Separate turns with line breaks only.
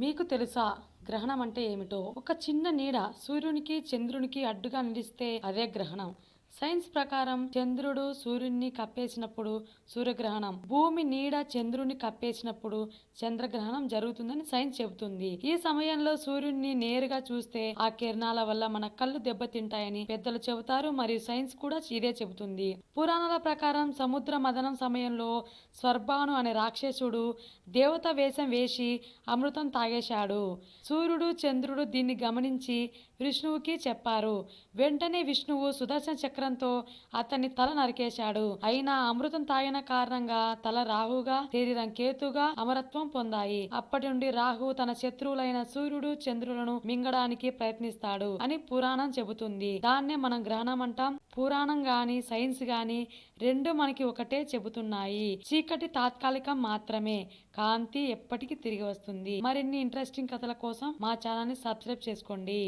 మీకు తెలుసా గ్రహణం అంటే ఏమిటో? ఒక చిన్న నీడ సూర్యునికి చంద్రునికి అడ్డుగా నిలిస్తే అదే గ్రహణం. సైన్స్ ప్రకారం చంద్రుడు సూర్యుడిని కప్పేసినప్పుడు సూర్యగ్రహణం భూమి నీడ చంద్రుని కప్పేసినప్పుడు చంద్రగ్రహణం జరుగుతుందని సైన్స్ చెబుతుంది. ఈ సమయంలో సూర్యుడిని నేరుగా చూస్తే ఆ కిరణాల వల్ల మన కళ్ళు దెబ్బతింటాయని పెద్దలు చెబుతారు మరియు సైన్స్ కూడా ఇదే చెబుతుంది. పురాణాల ప్రకారం సముద్ర మదనం సమయంలో స్వర్భాను అనే రాక్షసుడు దేవత వేషం వేసి అమృతం తాగేశాడు. సూర్యుడు చంద్రుడు దీన్ని గమనించి విష్ణువుకి చెప్పారు. వెంటనే విష్ణువు సుదర్శన చక్ర చక్రంతో అతన్ని తల నరికేశాడు. అయినా అమృతం తాగిన కారణంగా తల రాహుగా శరీరం కేతుగా అమరత్వం పొందాయి. అప్పటి నుండి రాహు తన శత్రువులైన సూర్యుడు చంద్రులను మింగడానికి ప్రయత్నిస్తాడు అని పురాణం చెబుతుంది. దాన్నే మనం గ్రహణం అంటాం. పురాణం గాని సైన్స్ గాని రెండు మనకి ఒకటే చెబుతున్నాయి. చీకటి తాత్కాలికం మాత్రమే. కాంతి ఎప్పటికీ తిరిగి వస్తుంది. మరిన్ని ఇంట్రెస్టింగ్ కథల కోసం మా ఛానల్ని సబ్స్క్రైబ్ చేసుకోండి.